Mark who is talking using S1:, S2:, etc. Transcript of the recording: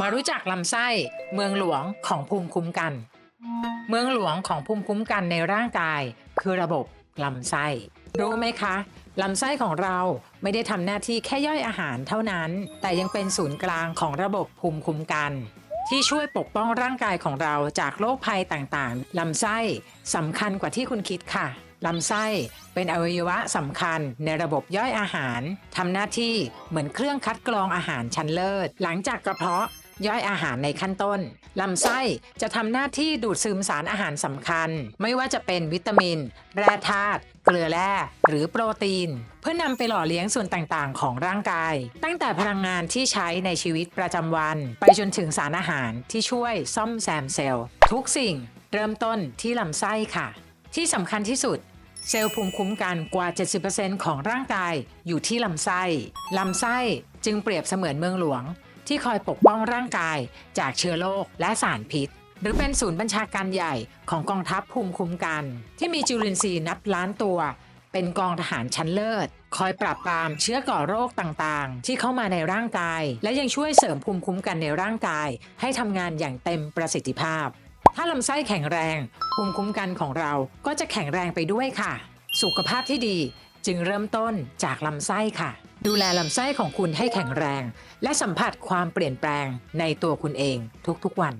S1: มารู้จักลำไส้เมืองหลวงของภูมิคุ้มกัน เมืองหลวงของภูมิคุ้มกันในร่างกาย คือระบบลำไส้ รู้ไหมคะลำไส้ของเราไม่ได้ทำหน้าที่แค่ย่อยอาหารเท่านั้น แต่ยังเป็นศูนย์กลางของระบบภูมิคุ้มกัน ที่ช่วยปกป้องร่างกายของเราจากโรคภัยต่างๆลำไส้สำคัญกว่าที่คุณคิดค่ะลำไส้เป็นอวัยวะสำคัญในระบบย่อยอาหารทำหน้าที่เหมือนเครื่องคัดกรองอาหารชั้นเลิศ หลังจากกระเพาะ ย่อยอาหารในขั้นต้นลำไส้จะทำหน้าที่ดูดซึมสารอาหารสำคัญ ไม่ว่าจะเป็นวิตามิน แร่ธาตุเกลือแร่หรือโปรตีน เพื่อนำไปหล่อเลี้ยงส่วนต่างๆ ของร่างกาย ตั้งแต่พลังงานที่ใช้ในชีวิตประจำวัน ไปจนถึงสารอาหารที่ช่วยซ่อมแซมเซลล์ ทุกสิ่งเริ่มต้นที่ลำไส้ค่ะ ที่สำคัญที่สุดเซลล์ภูมิคุ้มกันกว่า 70%ของร่างกายอยู่ที่ลำไส้ ลำไส้จึงเปรียบเสมือนเมืองหลวง ที่คอยปกป้องร่างกาย จากเชื้อโรคและสารพิษ หรือเป็นศูนย์บัญชาการใหญ่ของกองทัพภูมิคุ้มกัน ที่มีจุลินทรีย์นับล้านตัว เป็นกองทหารชั้นเลิศ คอยปราบปรามเชื้อก่อโรคต่างๆ ที่เข้ามาในร่างกาย และยังช่วยเสริมภูมิคุ้มกันในร่างกาย ให้ทำงานอย่างเต็มประสิทธิภาพ ถ้าลำไส้แข็งแรง ภูมิคุ้มกันของเราก็จะแข็งแรงไปด้วยค่ะ สุขภาพที่ดีจึงเริ่มต้นจากลำไส้ค่ะ ดูแลลำไส้ของคุณให้แข็งแรง และสัมผัสความเปลี่ยนแปลงในตัวคุณเองทุกๆวัน